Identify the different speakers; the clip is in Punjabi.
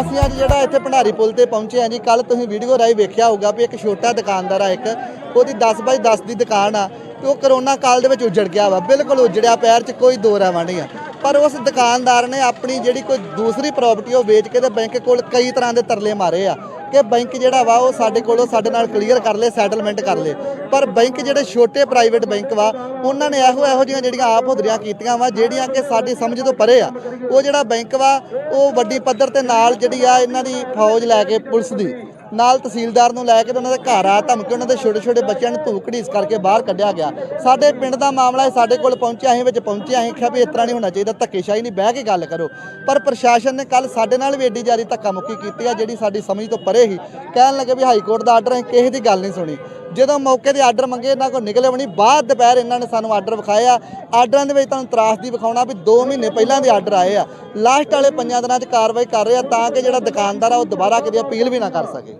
Speaker 1: ਅਸੀਂ ਅੱਜ ਜਿਹੜਾ ਇੱਥੇ ਭੰਡਾਰੀ ਪੁਲ ਤੇ ਪਹੁੰਚੇ ਹਾਂ ਜੀ ਕੱਲ ਤੁਸੀਂ ਵੀਡੀਓ ਰਾਹੀਂ ਵੇਖਿਆ ਹੋਊਗਾ ਵੀ ਇੱਕ ਛੋਟਾ ਦੁਕਾਨਦਾਰ ਆ ਇੱਕ, ਉਹਦੀ 10 ਬਾਈ 10 ਦੀ ਦੁਕਾਨ ਆ ਤੇ ਉਹ ਕਰੋਨਾ ਕਾਲ ਦੇ ਵਿੱਚ ਉਜੜ ਗਿਆ ਵਾ, ਬਿਲਕੁਲ ਉਜੜਿਆ, ਪੈਰ 'ਚ ਕੋਈ ਦੋ ਰਾਵਾਂ ਨਹੀਂ ਆ। ਪਰ ਉਸ ਦੁਕਾਨਦਾਰ ਨੇ ਆਪਣੀ ਜਿਹੜੀ ਕੋਈ ਦੂਸਰੀ ਪ੍ਰਾਪਰਟੀ ਉਹ ਵੇਚ ਕੇ ਤੇ ਬੈਂਕ ਕੋਲ ਕਈ ਤਰ੍ਹਾਂ ਦੇ ਤਰਲੇ ਮਾਰੇ ਆ ਕਿ ਬੈਂਕ ਜਿਹੜਾ ਵਾ, ਉਹ ਸਾਡੇ ਕੋਲੋਂ ਸਾਡੇ ਨਾਲ ਕਲੀਅਰ ਕਰ ਲੇ ਸੈਟਲਮੈਂਟ ਕਰ ਲੇ। ਪਰ ਬੈਂਕ ਜਿਹੜੇ ਛੋਟੇ ਪ੍ਰਾਈਵੇਟ ਬੈਂਕ ਵਾ, ਉਹਨਾਂ ਨੇ ਇਹੋ ਇਹੋ ਜਿਹੀਆਂ ਜਿਹੜੀਆਂ ਆਪ ਹੁਦਰੀਆਂ ਕੀਤੀਆਂ ਵਾ, ਜਿਹੜੀਆਂ ਕਿ ਸਾਡੀ ਸਮਝ ਤੋਂ ਪਰੇ ਆ। ਉਹ ਜਿਹੜਾ ਬੈਂਕ ਵਾ, ਉਹ ਵੱਡੀ ਪੱਧਰ ਤੇ ਨਾਲ ਜਿਹੜੀ ਆ, ਇਹਨਾਂ ਦੀ ਫੌਜ ਲੈ ਕੇ ਪੁਲਿਸ ਦੀ। ਨਾਲ ਤਹਿਸੀਲਦਾਰ ਨੂੰ ਲੈ ਕੇ ਉਹਨਾਂ ਦੇ ਘਰ ਆ ਧਮਕੀ, ਉਹਨਾਂ ਦੇ ਛੋਟੇ ਛੋਟੇ ਬੱਚਿਆਂ ਨੂੰ ਧੂਕ ਘੜੀਸ ਕਰਕੇ ਬਾਹਰ ਕੱਢਿਆ ਗਿਆ। ਸਾਡੇ ਪਿੰਡ ਦਾ ਮਾਮਲਾ ਸਾਡੇ ਕੋਲ ਪਹੁੰਚਿਆ, ਅਸੀਂ ਵਿੱਚ ਪਹੁੰਚਿਆ ਅਸੀਂ ਕਿਹਾ ਵੀ ਇਸ ਤਰ੍ਹਾਂ ਨਹੀਂ ਹੋਣਾ ਚਾਹੀਦਾ, ਧੱਕੇਸ਼ਾਹੀ ਨਹੀਂ, ਬਹਿ ਕੇ ਗੱਲ ਕਰੋ। ਪਰ ਪ੍ਰਸ਼ਾਸਨ ਨੇ ਕੱਲ ਸਾਡੇ ਨਾਲ ਵੀ ਏਡੀ ਜ਼ਿਆਦਾ ਧੱਕਾ ਮੁੱਕੀ ਕੀਤੀ ਆ, ਜਿਹੜੀ ਸਾਡੀ ਸਮਝ ਤੋਂ ਪਰੇ ਹੀ ਕਹਿਣ ਲੱਗੇ ਵੀ ਹਾਈ ਕੋਰਟ ਦਾ ਆਰਡਰ, ਅਸੀਂ ਕਿਸੇ ਦੀ ਗੱਲ ਨਹੀਂ ਸੁਣੀ। ਜਦੋਂ ਮੌਕੇ ਦੇ ਆਰਡਰ ਮੰਗੇ, ਇਹਨਾਂ ਕੋਲ ਨਿਕਲੇ ਵੀ ਬਾਅਦ ਦੁਪਹਿਰ ਇਹਨਾਂ ਨੇ ਸਾਨੂੰ ਆਰਡਰ ਵਿਖਾਇਆ। ਆਰਡਰਾਂ ਦੇ ਵਿੱਚ ਤੁਹਾਨੂੰ ਤਰਾਸ਼ ਤਰਾਸਦੀ ਵਿਖਾਉਣਾ ਵੀ 2 ਮਹੀਨੇ ਪਹਿਲਾਂ ਦੇ ਆਰਡਰ ਆਏ ਆ। ਲਾਸਟ ਵਾਲੇ ਪੰਜਾਂ ਦਿਨਾਂ 'ਚ ਕਾਰਵਾਈ ਕਰ ਰਹੇ ਆ ਤਾਂ ਕਿ ਜਿਹੜਾ ਦੁਕਾਨਦਾਰ ਆ ਉਹ ਦੁਬਾਰਾ ਕਿਤੇ ਅਪੀਲ ਵੀ ਨਾ ਕਰ ਸਕੇ।